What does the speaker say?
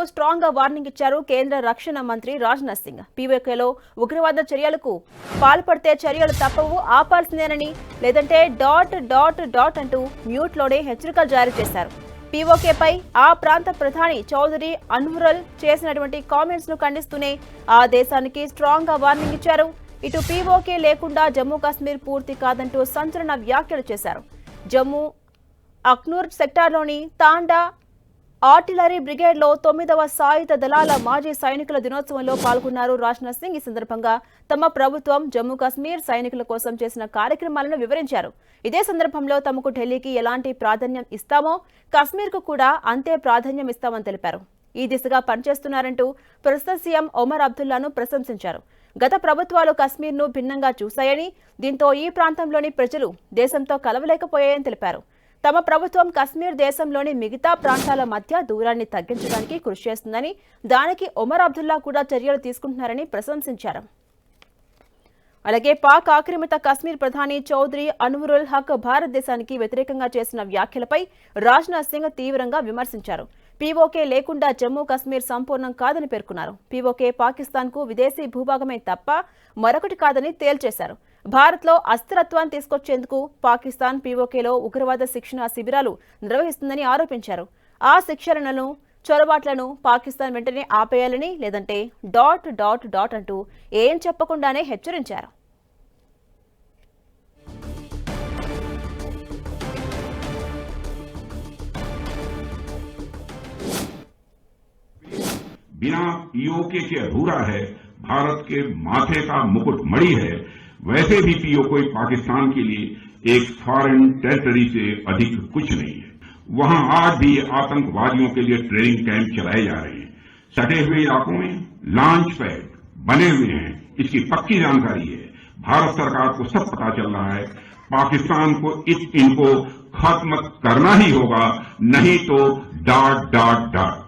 ఉగ్రవాదులకు స్ట్రాంగ్గా వార్నింగ్ ఇచ్చారు కేంద్ర రక్షణ మంత్రి రాజ్నాథ్ సింగ్. పీవీకేలో ఉగ్రవాద చర్యలకు పాల్పడితే చర్యలు తప్పవు ఆపాల్సిందేనని లేదంటే డాట్ డాట్ డాట్ అంటూ మ్యూట్లోనే హెచ్చరికలు జారీ చేశారు. పీఓకేపై ఆ ప్రాంత ప్రధాని చౌదరి అన్వరల్ చేసినటువంటి కామెంట్స్ను ఖండిస్తూనే ఆ దేశానికి స్ట్రాంగ్గా వార్నింగ్ ఇచ్చారు. ఇటు పీఓకే లేకుండా జమ్మూ కాశ్మీర్ పూర్తి కాదంటూ సంచలన వ్యాఖ్యలు చేశారు. జమ్మూ అక్నూర్ సెక్టార్లోని తాండా ఆర్టిలరీ బ్రిగేడ్లో తొమ్మిదవ సాయుధ దళాల మాజీ సైనికుల దినోత్సవంలో పాల్గొన్నారు రాజ్నాథ్ సింగ్. ఈ సందర్భంగా తమ ప్రభుత్వం జమ్మూ కాశ్మీర్ సైనికుల కోసం చేసిన కార్యక్రమాలను వివరించారు. ఇదే సందర్భంలో తమకు ఢిల్లీకి ఎలాంటి ప్రాధాన్యం ఇస్తామో కాశ్మీర్కు కూడా అంతే ప్రాధాన్యం ఇస్తామని తెలిపారు. ఈ దిశగా పనిచేస్తున్నారంటూ ప్రస్తుత సీఎం ఒమర్ అబ్దుల్లాను ప్రశంసించారు. గత ప్రభుత్వాలు కశ్మీర్ను భిన్నంగా చూశాయని దీంతో ఈ ప్రాంతంలోని ప్రజలు దేశంతో కలవలేకపోయాయని తెలిపారు. తమ ప్రభుత్వం కశ్మీర్ దేశంలోని మిగతా ప్రాంతాల మధ్య దూరాన్ని తగ్గించడానికి కృషి చేస్తుందని దానికి ఒమర్ అబ్దుల్లా కూడా చర్యలు తీసుకుంటున్నారని ప్రశంసించారు. అలాగే పాక్ ఆక్రమిత కశ్మీర్ ప్రధాని చౌదరి అన్వరుల్ హక్ భారతదేశానికి వ్యతిరేకంగా చేసిన వ్యాఖ్యలపై రాజ్నాథ్ సింగ్ తీవ్రంగా విమర్శించారు. పీఓకే లేకుండా జమ్మూ కశ్మీర్ సంపూర్ణం కాదని పేర్కొన్నారు. పీఓకే పాకిస్తాన్కు విదేశీ భూభాగమే తప్ప మరొకటి కాదని తేల్చేశారు. భారత్లో అస్థిరత్వాన్ని తీసుకొచ్చేందుకు పాకిస్తాన్ పీఓకేలో ఉగ్రవాద శిక్షణ శిబిరాలు నిర్వహిస్తుందని ఆరోపించారు ఆ శిక్షణలను చొరబాట్లను పాకిస్తాన్ వెంటనే ఆపేయాలని లేదంటే డాట్ డాట్ డాట్ అంటూ ఏం చెప్పకుండానే హెచ్చరించారు बिना पीओके के अधूरा है भारत के माथे का मुकुट मणि है वैसे भी पीओके पाकिस्तान के लिए एक फॉरेन टेरिटरी से अधिक कुछ नहीं है। वहाँ आज भी आतंकवादियों के लिए ट्रेनिंग कैंप चलाए जा रहे हैं। सटे हुए इलाकों में लॉन्च पैड बने हुए हैं। इसकी पक्की जानकारी है। भारत सरकार को सब पता चल रहा है। पाकिस्तान को इस इनको खत्म करना ही होगा, नहीं तो डाट डाट डाट